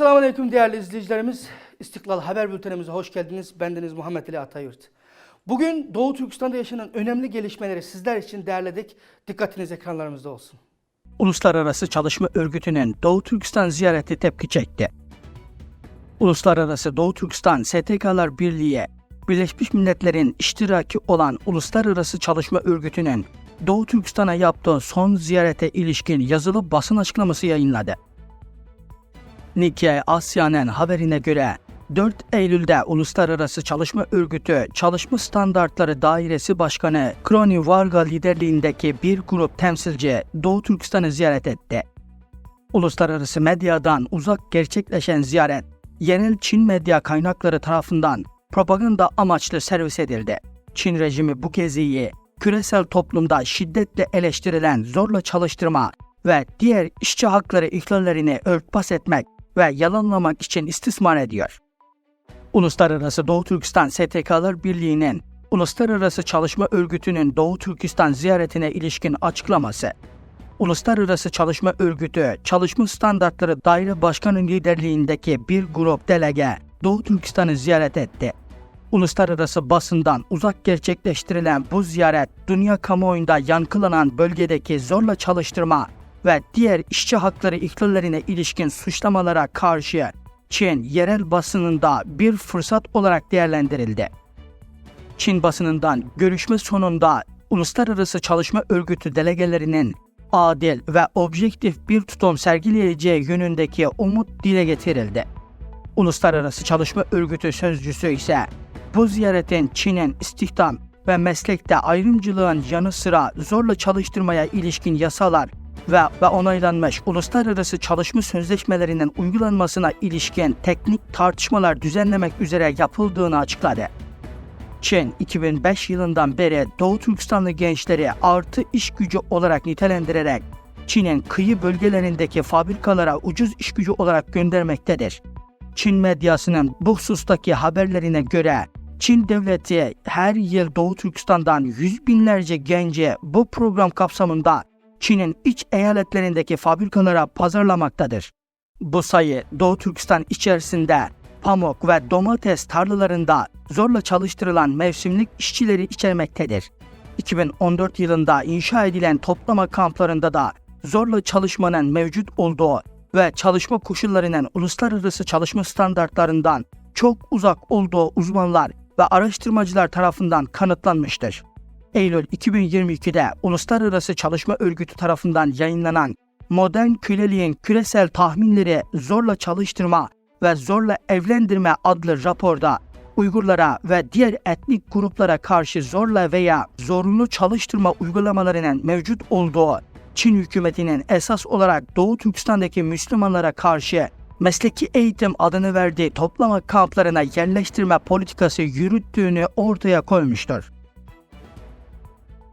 Esselamu Aleyküm değerli izleyicilerimiz. İstiklal Haber Bültenimize hoş geldiniz. Bendeniz Muhammed Ali Atayurt. Bugün Doğu Türkistan'da yaşanan önemli gelişmeleri sizler için derledik. Dikkatiniz ekranlarımızda olsun. Uluslararası Çalışma Örgütü'nün Doğu Türkistan ziyareti tepki çekti. Uluslararası Doğu Türkistan STK'lar Birliği, Birleşmiş Milletler'in iştiraki olan Uluslararası Çalışma Örgütü'nün Doğu Türkistan'a yaptığı son ziyarete ilişkin yazılı basın açıklaması yayınladı. Nikkei Asya'nın haberine göre 4 Eylül'de Uluslararası Çalışma Örgütü Çalışma Standartları Dairesi Başkanı Kroni Varga liderliğindeki bir grup temsilci Doğu Türkistan'ı ziyaret etti. Uluslararası medyadan uzak gerçekleşen ziyaret, yerel Çin medya kaynakları tarafından propaganda amaçlı servis edildi. Çin rejimi bu geziyi küresel toplumda şiddetle eleştirilen zorla çalıştırma ve diğer işçi hakları ihlallerini örtbas etmek ve yalanlamak için istismar ediyor. Uluslararası Doğu Türkistan STK'lar Birliği'nin Uluslararası Çalışma Örgütü'nün Doğu Türkistan ziyaretine ilişkin açıklaması, Uluslararası Çalışma Örgütü Çalışma Standartları Daire Başkanı liderliğindeki bir grup delege Doğu Türkistan'ı ziyaret etti. Uluslararası basından uzak gerçekleştirilen bu ziyaret dünya kamuoyunda yankılanan bölgedeki zorla çalıştırma ve diğer işçi hakları ihlallerine ilişkin suçlamalara karşı Çin yerel basınında bir fırsat olarak değerlendirildi. Çin basınından görüşme sonunda Uluslararası Çalışma Örgütü delegelerinin adil ve objektif bir tutum sergileyeceği yönündeki umut dile getirildi. Uluslararası Çalışma Örgütü sözcüsü ise bu ziyaretin Çin'in istihdam ve meslekte ayrımcılığın yanı sıra zorla çalıştırmaya ilişkin yasalar ve, ve onaylanmış uluslararası çalışma sözleşmelerinin uygulanmasına ilişkin teknik tartışmalar düzenlemek üzere yapıldığını açıkladı. Çin 2005 yılından beri Doğu Türkistanlı gençleri artı iş gücü olarak nitelendirerek Çin'in kıyı bölgelerindeki fabrikalara ucuz iş gücü olarak göndermektedir. Çin medyasının bu husustaki haberlerine göre Çin devleti her yıl Doğu Türkistan'dan yüz binlerce genci bu program kapsamında Çin'in iç eyaletlerindeki fabrikalara pazarlamaktadır. Bu sayı Doğu Türkistan içerisinde pamuk ve domates tarlalarında zorla çalıştırılan mevsimlik işçileri içermektedir. 2014 yılında inşa edilen toplama kamplarında da zorla çalışmanın mevcut olduğu ve çalışma koşullarının uluslararası çalışma standartlarından çok uzak olduğu uzmanlar ve araştırmacılar tarafından kanıtlanmıştır. Eylül 2022'de Uluslararası Çalışma Örgütü tarafından yayınlanan Modern Köleliğin Küresel Tahminleri Zorla Çalıştırma ve Zorla Evlendirme adlı raporda Uygurlara ve diğer etnik gruplara karşı zorla veya zorunlu çalıştırma uygulamalarının mevcut olduğu Çin hükümetinin esas olarak Doğu Türkistan'daki Müslümanlara karşı mesleki eğitim adını verdiği toplama kamplarına yerleştirme politikası yürüttüğünü ortaya koymuştur.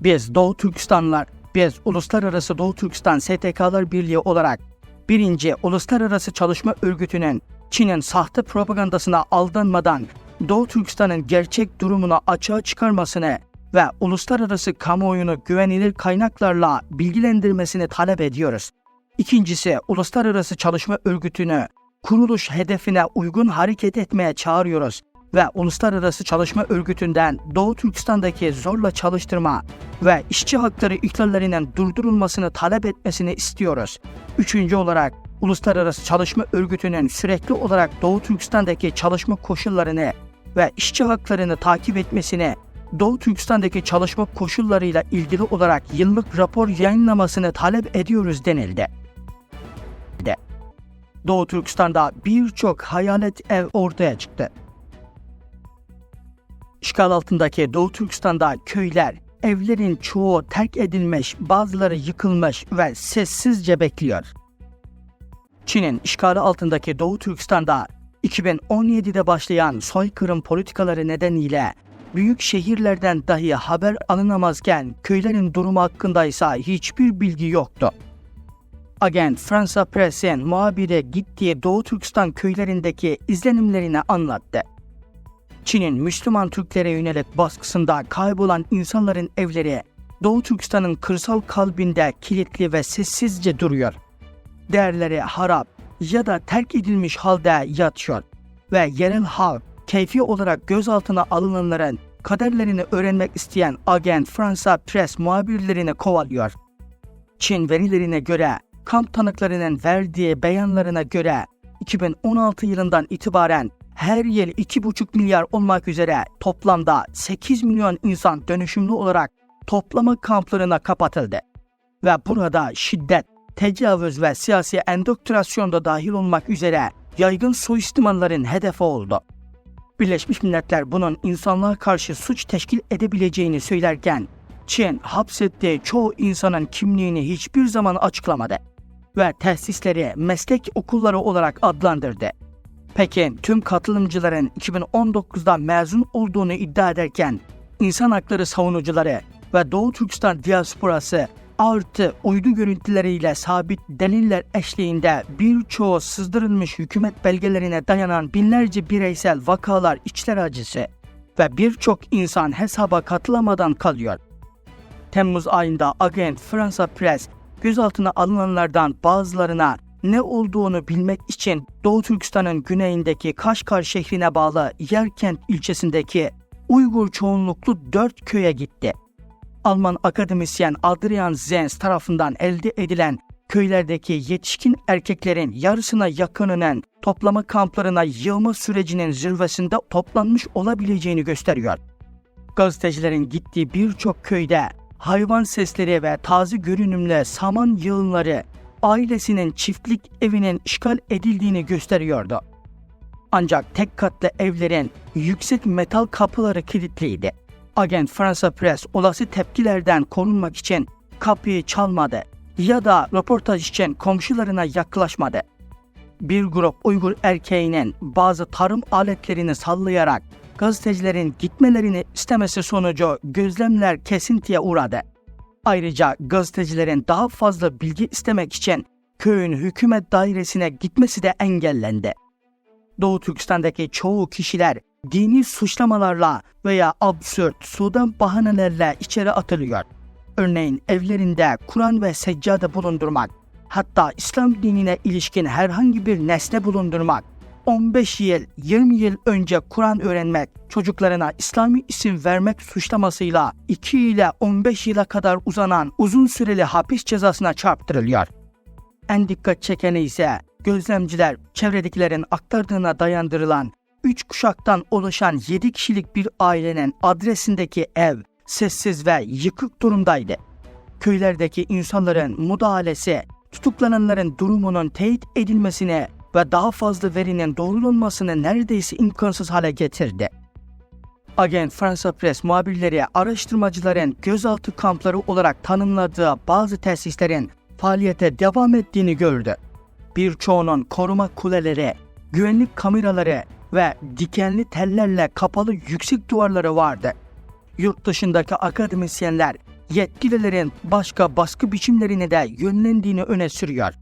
Biz Doğu Türkistanlılar, biz Uluslararası Doğu Türkistan STK'lar Birliği olarak birinci Uluslararası Çalışma Örgütü'nün Çin'in sahte propagandasına aldanmadan Doğu Türkistan'ın gerçek durumunu açığa çıkarmasını ve uluslararası kamuoyunu güvenilir kaynaklarla bilgilendirmesini talep ediyoruz. İkincisi, Uluslararası Çalışma Örgütü'nü kuruluş hedefine uygun hareket etmeye çağırıyoruz ve Uluslararası Çalışma Örgütü'nden Doğu Türkistan'daki zorla çalıştırma ve işçi hakları ihlallerinin durdurulmasını talep etmesini istiyoruz. Üçüncü olarak Uluslararası Çalışma Örgütü'nün sürekli olarak Doğu Türkistan'daki çalışma koşullarını ve işçi haklarını takip etmesini, Doğu Türkistan'daki çalışma koşullarıyla ilgili olarak yıllık rapor yayınlamasını talep ediyoruz denildi. De. Doğu Türkistan'da birçok hayalet ev ortaya çıktı. İşgal altındaki Doğu Türkistan'da köyler, evlerin çoğu terk edilmiş, bazıları yıkılmış ve sessizce bekliyor. Çin'in işgali altındaki Doğu Türkistan'da 2017'de başlayan soykırım politikaları nedeniyle büyük şehirlerden dahi haber alınamazken köylerin durumu hakkında ise hiçbir bilgi yoktu. Agent Fransa Press'in muhabiri gittiği Doğu Türkistan köylerindeki izlenimlerini anlattı. Çin'in Müslüman Türklere yönelik baskısında kaybolan insanların evleri Doğu Türkistan'ın kırsal kalbinde kilitli ve sessizce duruyor. Değerleri harap, ya da terk edilmiş halde yatıyor ve yerel halk keyfi olarak gözaltına alınanların kaderlerini öğrenmek isteyen agent Fransa Press muhabirlerini kovalıyor. Çin verilerine göre kamp tanıklarının verdiği beyanlarına göre 2016 yılından itibaren her yıl 2,5 milyar olmak üzere toplamda 8 milyon insan dönüşümlü olarak toplama kamplarına kapatıldı. Ve burada şiddet, tecavüz ve siyasi endoktrasyon da dahil olmak üzere yaygın suistimallerin hedefi oldu. Birleşmiş Milletler bunun insanlığa karşı suç teşkil edebileceğini söylerken, Çin hapsettiği çoğu insanın kimliğini hiçbir zaman açıklamadı ve tesisleri meslek okulları olarak adlandırdı. Pekin tüm katılımcıların 2019'da mezun olduğunu iddia ederken, insan hakları savunucuları ve Doğu Türkistan diasporası artı uydu görüntüleriyle sabit deliller eşliğinde birçoğu sızdırılmış hükümet belgelerine dayanan binlerce bireysel vakalar içler acısı ve birçok insan hesaba katılamadan kalıyor. Temmuz ayında Agent Fransa Press gözaltına alınanlardan bazılarına ne olduğunu bilmek için Doğu Türkistan'ın güneyindeki Kaşgar şehrine bağlı Yerkent ilçesindeki Uygur çoğunluklu dört köye gitti. Alman akademisyen Adrian Zenz tarafından elde edilen köylerdeki yetişkin erkeklerin yarısına yakınının toplama kamplarına yığma sürecinin zirvesinde toplanmış olabileceğini gösteriyor. Gazetecilerin gittiği birçok köyde hayvan sesleri ve taze görünümlü saman yığınları ailesinin çiftlik evinin işgal edildiğini gösteriyordu. Ancak tek katlı evlerin yüksek metal kapıları kilitliydi. Agent Fransa Press olası tepkilerden korunmak için kapıyı çalmadı ya da röportaj için komşularına yaklaşmadı. Bir grup Uygur erkeğinin bazı tarım aletlerini sallayarak gazetecilerin gitmelerini istemesi sonucu gözlemler kesintiye uğradı. Ayrıca gazetecilerin daha fazla bilgi istemek için köyün hükümet dairesine gitmesi de engellendi. Doğu Türkistan'daki çoğu kişiler dini suçlamalarla veya absürt sudan bahanelerle içeri atılıyor. Örneğin evlerinde Kur'an ve seccade bulundurmak, hatta İslam dinine ilişkin herhangi bir nesne bulundurmak, 15 yıl, 20 yıl önce Kur'an öğrenmek, çocuklarına İslami isim vermek suçlamasıyla 2 ile 15 yıla kadar uzanan uzun süreli hapis cezasına çarptırılıyor. En dikkat çekeni ise gözlemciler çevredekilerin aktardığına dayandırılan 3 kuşaktan oluşan 7 kişilik bir ailenin adresindeki ev sessiz ve yıkık durumdaydı. Köylerdeki insanların müdahalesi, tutuklananların durumunun teyit edilmesine ve daha fazla verinin doğrulanmasını neredeyse imkansız hale getirdi. Agent Fransa Press muhabirleri araştırmacıların gözaltı kampları olarak tanımladığı bazı tesislerin faaliyete devam ettiğini gördü. Birçoğunun koruma kuleleri, güvenlik kameraları ve dikenli tellerle kapalı yüksek duvarları vardı. Yurt dışındaki akademisyenler yetkililerin başka baskı biçimlerine de yönlendiğini öne sürüyor.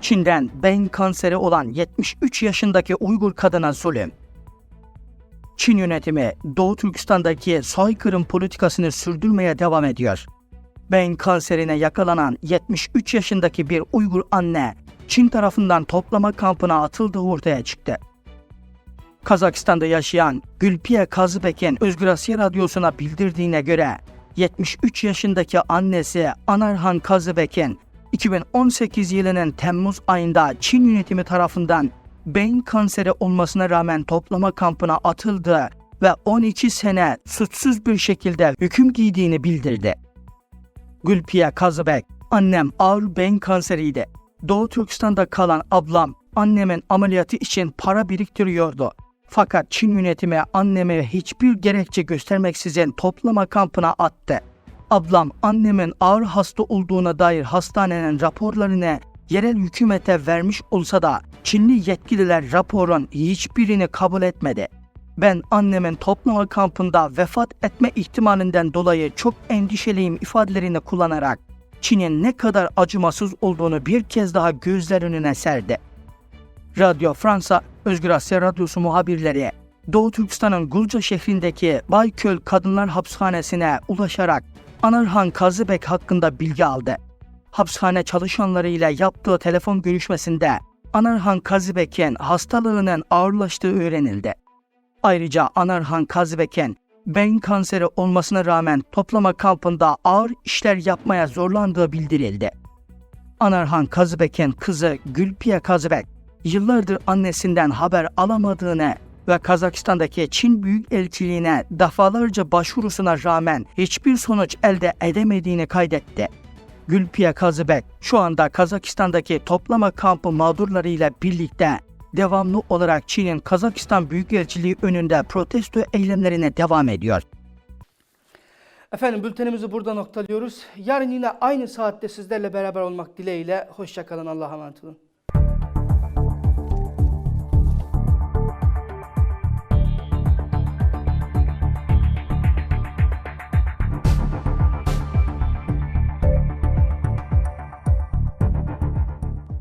Çin'den beyin kanseri olan 73 yaşındaki Uygur kadına zulüm. Çin yönetimi Doğu Türkistan'daki soykırım politikasını sürdürmeye devam ediyor. Beyin kanserine yakalanan 73 yaşındaki bir Uygur anne Çin tarafından toplama kampına atıldığı ortaya çıktı. Kazakistan'da yaşayan Gülpiye Kazıbek'in Özgür Asya Radyosu'na bildirdiğine göre 73 yaşındaki annesi Anarhan Kazıbek'in 2018 yılının Temmuz ayında Çin yönetimi tarafından beyin kanseri olmasına rağmen toplama kampına atıldı ve 12 sene suçsuz bir şekilde hüküm giydiğini bildirdi. Gülpiye Kazıbek, annem ağır beyin kanseriydi. Doğu Türkistan'da kalan ablam annemin ameliyatı için para biriktiriyordu. Fakat Çin yönetimi anneme hiçbir gerekçe göstermeksizin toplama kampına attı. Ablam annemin ağır hasta olduğuna dair hastanenin raporlarını yerel hükümete vermiş olsa da Çinli yetkililer raporun hiçbirini kabul etmedi. Ben annemin toplama kampında vefat etme ihtimalinden dolayı çok endişeliyim ifadelerini kullanarak Çin'in ne kadar acımasız olduğunu bir kez daha gözler önüne serdi. Radyo Fransa Özgür Asya Radyosu muhabirleri Doğu Türkistan'ın Gulca şehrindeki Bayköl Kadınlar Hapishanesi'ne ulaşarak Anarhan Kazıbek hakkında bilgi aldı. Hapishane çalışanlarıyla yaptığı telefon görüşmesinde Anarhan Kazibeken hastalığının ağırlaştığı öğrenildi. Ayrıca Anarhan Kazibeken beyin kanseri olmasına rağmen toplama kampında ağır işler yapmaya zorlandığı bildirildi. Anarhan Kazibek'in kızı Gülpiye Kazibek yıllardır annesinden haber alamadığını ve Kazakistan'daki Çin Büyükelçiliğine defalarca başvurusuna rağmen hiçbir sonuç elde edemediğini kaydetti. Gülpiye Kazibek şu anda Kazakistan'daki toplama kampı mağdurlarıyla birlikte devamlı olarak Çin'in Kazakistan Büyükelçiliği önünde protesto eylemlerine devam ediyor. Efendim bültenimizi burada noktalıyoruz. Yarın yine aynı saatte sizlerle beraber olmak dileğiyle. Hoşçakalın. Allah'a emanet olun.